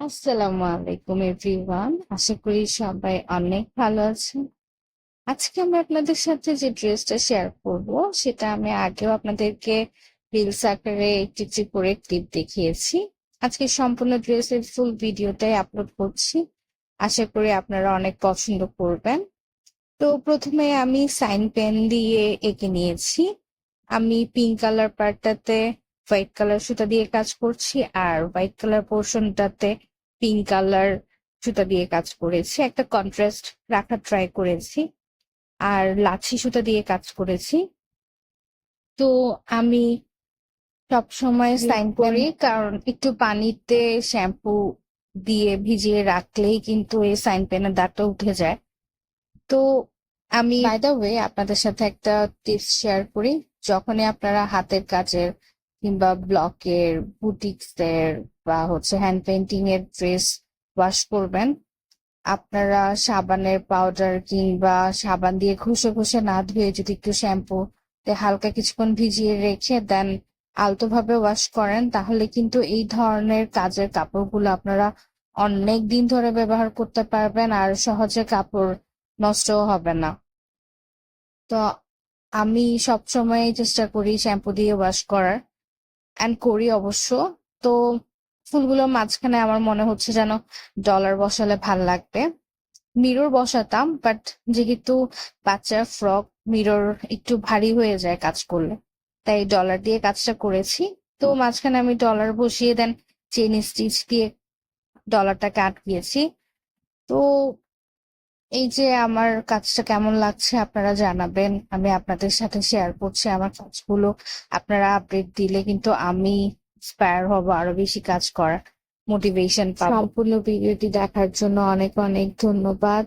আসসালামু আলাইকুম, এভরিওয়ান। আশা করি সবাই অনেক ভালো আছেন। আজকে আমি আপনাদের সাথে যে ড্রেসটা শেয়ার করব, সেটা আমি আগেও আপনাদেরকে রিলস আকারে একটি একটি করে ক্লিপ দেখিয়েছি। আজকে সম্পূর্ণ ড্রেসের ফুল ভিডিওটাই আপলোড করছি। আশা করি আপনারা অনেক পছন্দ করবেন। তো প্রথমে আমি সাইন পেন দিয়ে এঁকে নিয়েছি। আমি পিঙ্ক কালার পার্টটাতে হোয়াইট কালার সুতা দিয়ে কাজ করছি, আর হোয়াইট কালার পোর্শনটাতে পিঙ্ক কালার সুতা দিয়ে কাজ করেছি। একটা কন্ট্রাস্ট রাখার ট্রাই করেছি আর লাচ্ছি সুতা দিয়ে কাজ করেছি। তো আমি সব সময় সাইন করি কারণ একটু পানিতে শ্যাম্পু দিয়ে ভিজিয়ে রাখলেই কিন্তু এই সাইন পেনের দাগটা উঠে যায়। তো আমি বাই দ্য ওয়ে আপনাদের সাথে একটা টিপস শেয়ার করি। যখনই আপনারা হাতের কাজের কিংবা ব্লকের বুটিক্সের বা হচ্ছে হ্যান্ড পেন্টিং এর ড্রেস ওয়াশ করবেন। আপনারা সাবানের পাউডার কিংবা সাবান দিয়ে ঘষে ঘষে না ধুয়ে যদি একটু শ্যাম্পু তে হালকা কিছুক্ষণ ভিজিয়ে রেখে দেন আলতোভাবে ওয়াশ করেন, তাহলে কিন্তু এই ধরনের কাজের কাপড়গুলো আপনারা অনেক দিন ধরে ব্যবহার করতে পারবেন আর সহজে কাপড় নষ্টও হবে না। তো আমি সবসময় চেষ্টা করি শ্যাম্পু দিয়ে ওয়াশ করার। অ্যান্ড করি অবশ্য। তো ফুলগুলো মাঝখানে আমার মনে হচ্ছে যেন ডলার বসালে ভালো লাগবে। মিরর বসাতাম বাট যেহেতু বাচ্চার ফ্রক মিরর একটু ভারী হয়ে যায় কাজ করলে। তাই ডলার দিয়ে কাজটা করেছি। তো মাঝখানে আমি ডলার বসিয়ে দেন চেন স্টিচ দিয়ে ডলারটাকে আটকিয়েছি। তো এই যে আমার কাজটা কেমন লাগছে আপনারা জানাবেন। আমি আপনাদের সাথে শেয়ার করছি আমার কাজগুলো। আপনারা আপডেট দিলে কিন্তু আমি ইন্সপায়ার হব আরও বেশি কাজ করার। মোটিভেশন পাবো। সম্পূর্ণ ভিডিওটি দেখার জন্য অনেক অনেক ধন্যবাদ।